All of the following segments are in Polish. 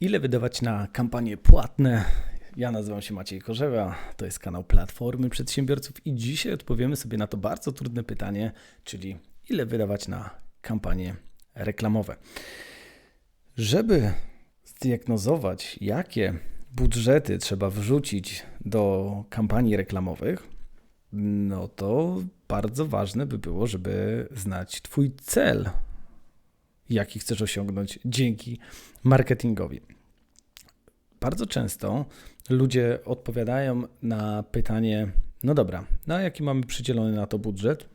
Ile wydawać na kampanie płatne? Ja nazywam się Maciej Korzewa, to jest kanał Platformy Przedsiębiorców i dzisiaj odpowiemy sobie na to bardzo trudne pytanie, czyli ile wydawać na kampanie reklamowe. Żeby zdiagnozować, jakie budżety trzeba wrzucić do kampanii reklamowych, no to bardzo ważne by było, żeby znać Twój cel, jaki chcesz osiągnąć dzięki marketingowi. Bardzo często ludzie odpowiadają na pytanie: No dobra, no jaki mamy przydzielony na to budżet?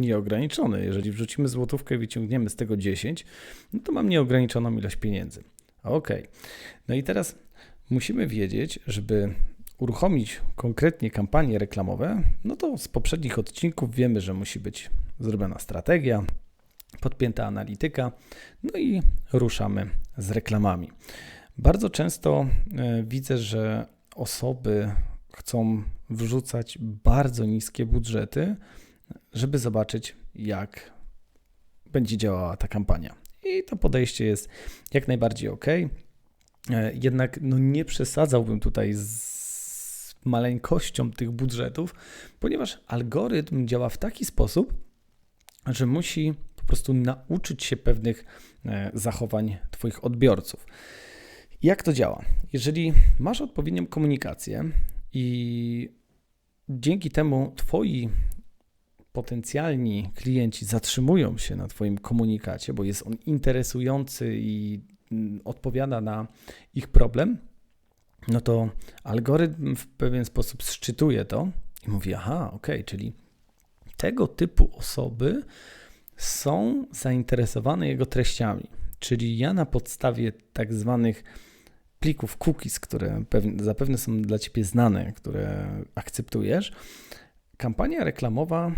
Nieograniczony. Jeżeli wrzucimy złotówkę i wyciągniemy z tego 10, no to mam nieograniczoną ilość pieniędzy. Ok. No i teraz musimy wiedzieć, żeby uruchomić konkretnie kampanie reklamowe, no to z poprzednich odcinków wiemy, że musi być zrobiona strategia, podpięta analityka, no i ruszamy z reklamami. Bardzo często e, widzę, że osoby chcą wrzucać bardzo niskie budżety, żeby zobaczyć, jak będzie działała ta kampania. I to podejście jest jak najbardziej ok. E, jednak no nie przesadzałbym tutaj z maleńkością tych budżetów, ponieważ algorytm działa w taki sposób, że musi prostu nauczyć się pewnych e, zachowań Twoich odbiorców. Jak to działa? Jeżeli masz odpowiednią komunikację i dzięki temu Twoi potencjalni klienci zatrzymują się na Twoim komunikacie, bo jest on interesujący i mm, odpowiada na ich problem, no to algorytm w pewien sposób szczytuje to i mówi: Aha, ok, czyli tego typu osoby są zainteresowane jego treściami. Czyli ja na podstawie tak zwanych plików cookies, które pewne, zapewne są dla Ciebie znane, które akceptujesz, kampania reklamowa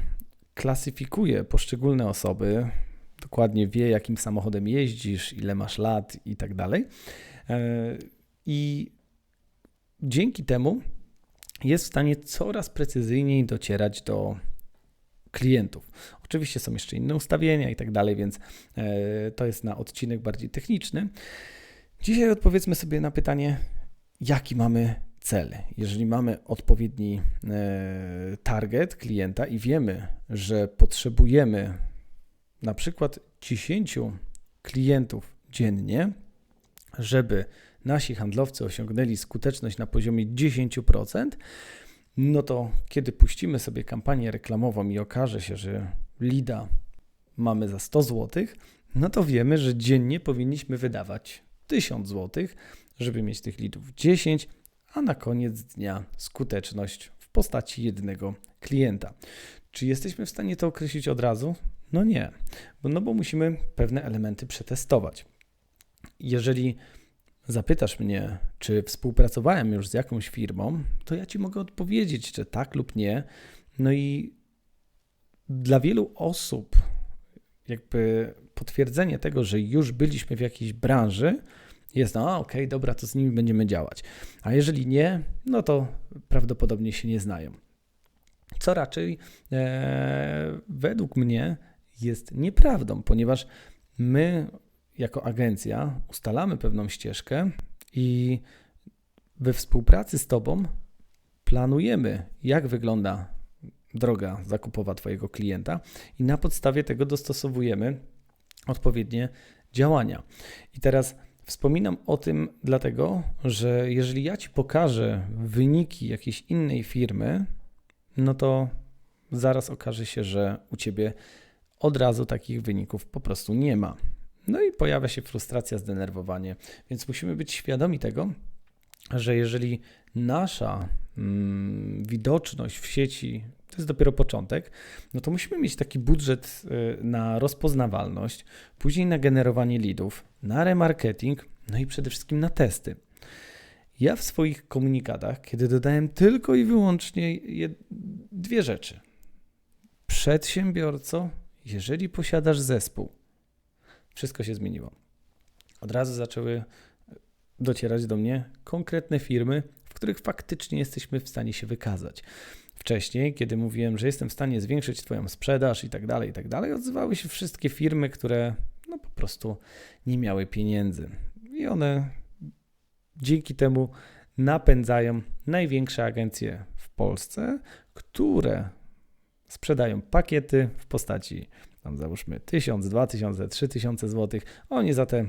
klasyfikuje poszczególne osoby, dokładnie wie, jakim samochodem jeździsz, ile masz lat i tak dalej. E, I dzięki temu jest w stanie coraz precyzyjniej docierać do klientów. Oczywiście są jeszcze inne ustawienia i tak dalej, więc e, to jest na odcinek bardziej techniczny. Dzisiaj odpowiedzmy sobie na pytanie, jaki mamy cel. Jeżeli mamy odpowiedni e, target klienta i wiemy, że potrzebujemy na przykład 10 klientów dziennie, żeby nasi handlowcy osiągnęli skuteczność na poziomie 10%, no to kiedy puścimy sobie kampanię reklamową i okaże się, że lida mamy za 100 zł, no to wiemy, że dziennie powinniśmy wydawać 1000 zł, żeby mieć tych lidów 10, a na koniec dnia skuteczność w postaci jednego klienta. Czy jesteśmy w stanie to określić od razu? No nie, no bo musimy pewne elementy przetestować. Jeżeli zapytasz mnie, czy współpracowałem już z jakąś firmą, to ja ci mogę odpowiedzieć, czy tak lub nie. No i dla wielu osób, jakby potwierdzenie tego, że już byliśmy w jakiejś branży, jest, no okej, okay, dobra, to z nimi będziemy działać. A jeżeli nie, no to prawdopodobnie się nie znają. Co raczej e, według mnie jest nieprawdą, ponieważ my jako agencja ustalamy pewną ścieżkę i we współpracy z Tobą planujemy, jak wygląda droga zakupowa Twojego klienta i na podstawie tego dostosowujemy odpowiednie działania. I teraz wspominam o tym dlatego, że jeżeli ja Ci pokażę wyniki jakiejś innej firmy, no to zaraz okaże się, że u Ciebie od razu takich wyników po prostu nie ma. No i pojawia się frustracja, zdenerwowanie, więc musimy być świadomi tego, że jeżeli nasza mm, widoczność w sieci to jest dopiero początek, no to musimy mieć taki budżet y, na rozpoznawalność, później na generowanie leadów, na remarketing, no i przede wszystkim na testy. Ja w swoich komunikatach, kiedy dodałem tylko i wyłącznie dwie rzeczy. Przedsiębiorco, jeżeli posiadasz zespół, wszystko się zmieniło. Od razu zaczęły docierać do mnie konkretne firmy, w których faktycznie jesteśmy w stanie się wykazać. Wcześniej, kiedy mówiłem, że jestem w stanie zwiększyć Twoją sprzedaż i tak dalej, i tak dalej, odzywały się wszystkie firmy, które no po prostu nie miały pieniędzy. I one dzięki temu napędzają największe agencje w Polsce, które sprzedają pakiety w postaci tam załóżmy 1000, 2000, 3000 zł. Oni za te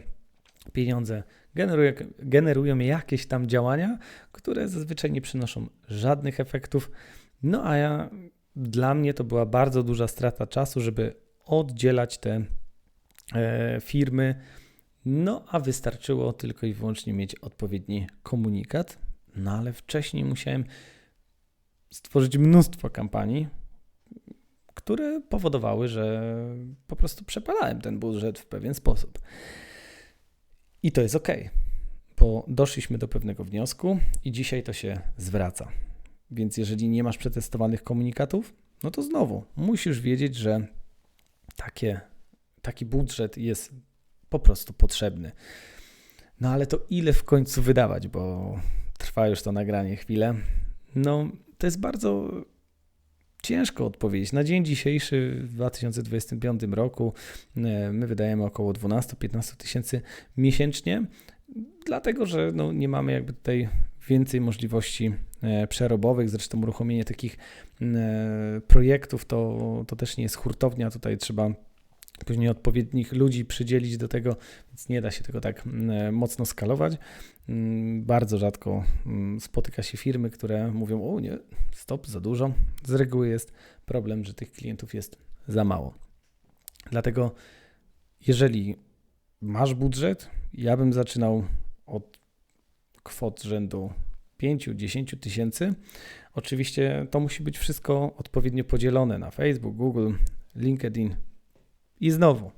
pieniądze generują, generują jakieś tam działania, które zazwyczaj nie przynoszą żadnych efektów. No a ja, dla mnie to była bardzo duża strata czasu, żeby oddzielać te e, firmy. No a wystarczyło tylko i wyłącznie mieć odpowiedni komunikat. No ale wcześniej musiałem stworzyć mnóstwo kampanii, które powodowały, że po prostu przepalałem ten budżet w pewien sposób. I to jest ok, bo doszliśmy do pewnego wniosku i dzisiaj to się zwraca. Więc jeżeli nie masz przetestowanych komunikatów, no to znowu musisz wiedzieć, że takie, taki budżet jest po prostu potrzebny. No ale to ile w końcu wydawać, bo trwa już to nagranie chwilę. No, to jest bardzo ciężko odpowiedzieć. Na dzień dzisiejszy w 2025 roku e, my wydajemy około 12-15 tysięcy miesięcznie, dlatego że no, nie mamy jakby tutaj więcej możliwości e, przerobowych. Zresztą uruchomienie takich e, projektów to, to też nie jest hurtownia. Tutaj trzeba później odpowiednich ludzi przydzielić do tego, więc nie da się tego tak mocno skalować. Mm, bardzo rzadko mm, spotyka się firmy, które mówią: O nie, stop, za dużo. Z reguły jest problem, że tych klientów jest za mało. Dlatego, jeżeli masz budżet, ja bym zaczynał od kwot rzędu 5-10 tysięcy. Oczywiście to musi być wszystko odpowiednio podzielone na Facebook, Google, LinkedIn. I znowu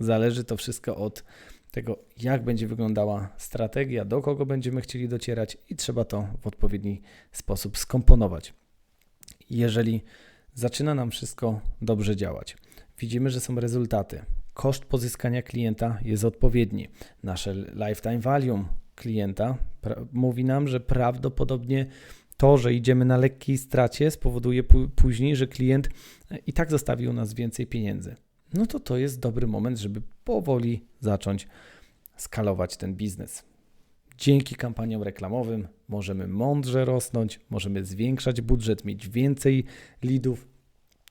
zależy to wszystko od tego, jak będzie wyglądała strategia, do kogo będziemy chcieli docierać i trzeba to w odpowiedni sposób skomponować. Jeżeli zaczyna nam wszystko dobrze działać, widzimy, że są rezultaty, koszt pozyskania klienta jest odpowiedni, nasze lifetime value klienta mówi nam, że prawdopodobnie to, że idziemy na lekkiej stracie, spowoduje później, że klient i tak zostawi u nas więcej pieniędzy no to to jest dobry moment, żeby powoli zacząć skalować ten biznes. Dzięki kampaniom reklamowym możemy mądrze rosnąć, możemy zwiększać budżet, mieć więcej lidów,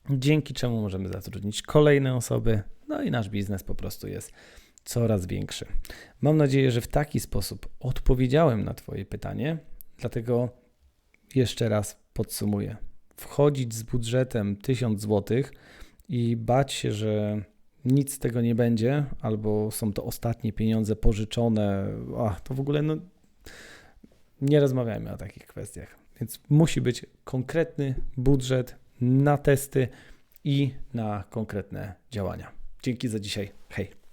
dzięki czemu możemy zatrudnić kolejne osoby, no i nasz biznes po prostu jest coraz większy. Mam nadzieję, że w taki sposób odpowiedziałem na Twoje pytanie, dlatego jeszcze raz podsumuję. Wchodzić z budżetem 1000 złotych i bać się, że nic z tego nie będzie, albo są to ostatnie pieniądze pożyczone, a to w ogóle no, nie rozmawiajmy o takich kwestiach. Więc musi być konkretny budżet na testy i na konkretne działania. Dzięki za dzisiaj. Hej.